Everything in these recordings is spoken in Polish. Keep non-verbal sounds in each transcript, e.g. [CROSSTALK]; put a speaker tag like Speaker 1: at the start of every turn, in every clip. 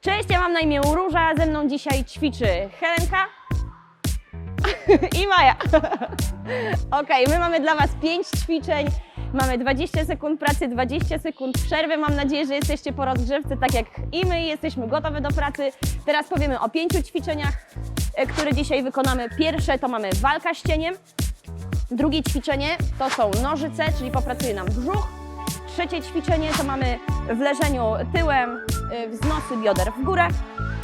Speaker 1: Cześć, ja mam na imię Róża, ze mną dzisiaj ćwiczy Helenka [LAUGHS] i Maja. [LAUGHS] ok, my mamy dla Was 5 ćwiczeń, mamy 20 sekund pracy, 20 sekund przerwy. Mam nadzieję, że jesteście po rozgrzewce, tak jak i my, jesteśmy gotowe do pracy. Teraz powiemy o pięciu ćwiczeniach, e, które dzisiaj wykonamy. Pierwsze to mamy walka z cieniem, drugie ćwiczenie to są nożyce, czyli popracuje nam brzuch. Trzecie ćwiczenie to mamy w leżeniu tyłem, y, wznosy bioder w górę.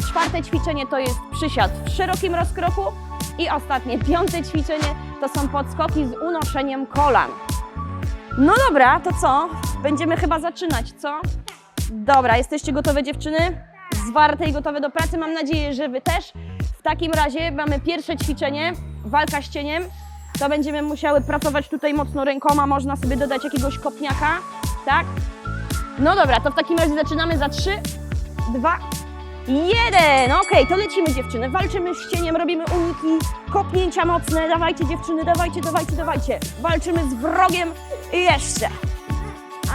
Speaker 1: Czwarte ćwiczenie to jest przysiad w szerokim rozkroku. I ostatnie, piąte ćwiczenie to są podskoki z unoszeniem kolan. No dobra, to co? Będziemy chyba zaczynać, co? Dobra, jesteście gotowe dziewczyny? Zwarte i gotowe do pracy? Mam nadzieję, że Wy też. W takim razie mamy pierwsze ćwiczenie, walka z cieniem. To będziemy musiały pracować tutaj mocno rękoma, można sobie dodać jakiegoś kopniaka, tak? No dobra, to w takim razie zaczynamy za 3, 2, 1. Okej, to lecimy dziewczyny. Walczymy z cieniem, robimy uniki, kopnięcia mocne. Dawajcie dziewczyny, dawajcie, dawajcie, dawajcie. Walczymy z wrogiem i jeszcze.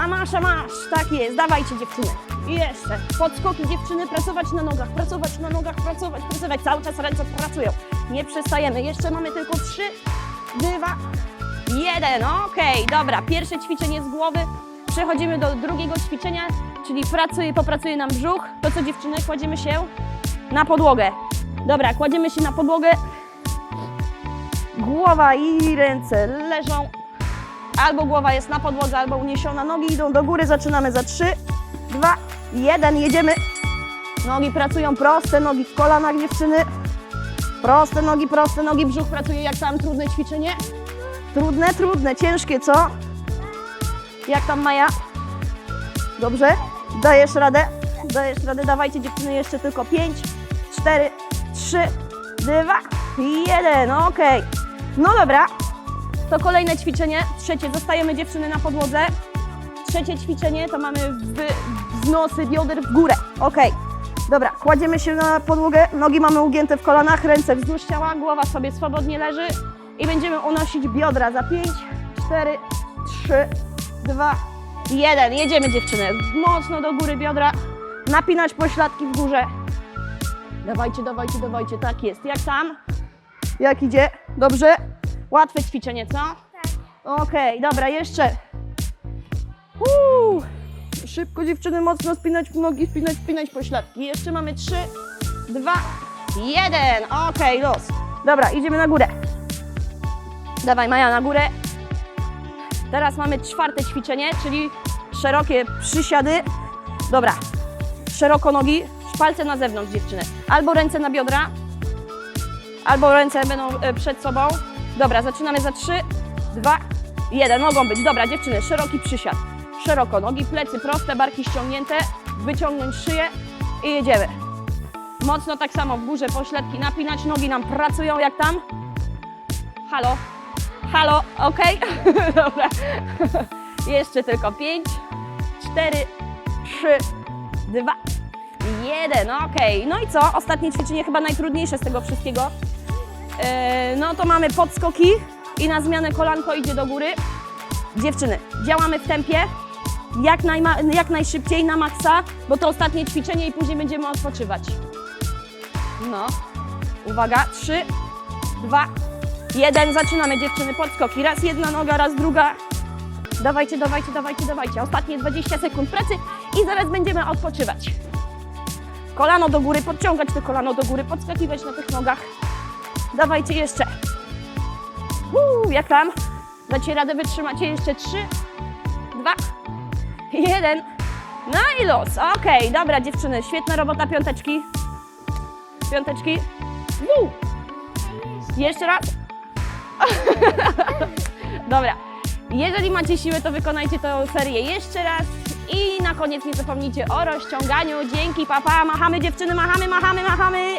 Speaker 1: A masz, a masz. Tak jest, dawajcie dziewczyny. I jeszcze. Podskoki dziewczyny, pracować na nogach, pracować na nogach, pracować, pracować. Cały czas ręce pracują. Nie przestajemy. Jeszcze mamy tylko 3, 2, 1. Okej, dobra. Pierwsze ćwiczenie z głowy. Przechodzimy do drugiego ćwiczenia, czyli pracuje, popracuje nam brzuch. To co dziewczyny, kładziemy się na podłogę. Dobra, kładziemy się na podłogę. Głowa i ręce leżą. Albo głowa jest na podłodze, albo uniesiona. Nogi idą do góry. Zaczynamy za 3, 2, 1. Jedziemy. Nogi pracują proste, nogi w kolanach dziewczyny. Proste nogi, proste nogi. Brzuch pracuje jak tam trudne ćwiczenie. Trudne, trudne, ciężkie, co? Jak tam Maja? Dobrze? Dajesz radę? Dajesz radę? Dawajcie dziewczyny jeszcze tylko 5, 4, 3, 2, 1. Okej. No dobra. To kolejne ćwiczenie. Trzecie. Zostajemy dziewczyny na podłodze. Trzecie ćwiczenie to mamy w- wznosy bioder w górę. Okej. Dobra, kładziemy się na podłogę, nogi mamy ugięte w kolanach, ręce wzdłuż ciała, głowa sobie swobodnie leży i będziemy unosić biodra za 5, 4, 3, 2, 1. Jedziemy dziewczyny. Mocno do góry biodra, napinać pośladki w górze. Dawajcie, dawajcie, dawajcie, tak jest. Jak tam? Jak idzie? Dobrze? Łatwe ćwiczenie, co? Tak. Okej, dobra, jeszcze. Uuu. Szybko dziewczyny, mocno spinać nogi, spinać, spinać pośladki. Jeszcze mamy 3, 2, 1. Okej, los. Dobra, idziemy na górę. Dawaj Maja na górę. Teraz mamy czwarte ćwiczenie, czyli szerokie przysiady. Dobra, szeroko nogi, palce na zewnątrz dziewczyny. Albo ręce na biodra, albo ręce będą e, przed sobą. Dobra, zaczynamy za 3, 2, 1. Mogą być. Dobra, dziewczyny, szeroki przysiad. Szeroko nogi, plecy proste, barki ściągnięte, wyciągnąć szyję i jedziemy. Mocno tak samo w górze pośladki napinać, nogi nam pracują jak tam. Halo, halo, ok? [LAUGHS] Dobra. Jeszcze tylko 5, 4, 3, 2, 1. Ok. No i co? Ostatnie ćwiczenie chyba najtrudniejsze z tego wszystkiego. E, no to mamy podskoki i na zmianę kolanko idzie do góry. Dziewczyny, działamy w tempie jak, jak najszybciej na maksa, bo to ostatnie ćwiczenie i później będziemy odpoczywać. No, uwaga, 3, 2, 1. Zaczynamy dziewczyny podskoki. Raz jedna noga, raz druga. Dawajcie, dawajcie, dawajcie, dawajcie. Ostatnie 20 sekund pracy i zaraz będziemy odpoczywać. Kolano do góry, podciągać to kolano do góry, podskakiwać na tych nogach. Dawajcie jeszcze. Uuu, jak tam? Dacie radę, wytrzymacie jeszcze 3, 2, 1. No i los. Okej, dobra dziewczyny, świetna robota, piąteczki. Piąteczki. Wuu. Jeszcze raz. [LAUGHS] dobra. Jeżeli macie siłę, to wykonajcie tę serię jeszcze raz. I na koniec nie zapomnijcie o rozciąganiu. Dzięki, papa. Machamy dziewczyny, machamy, machamy, machamy.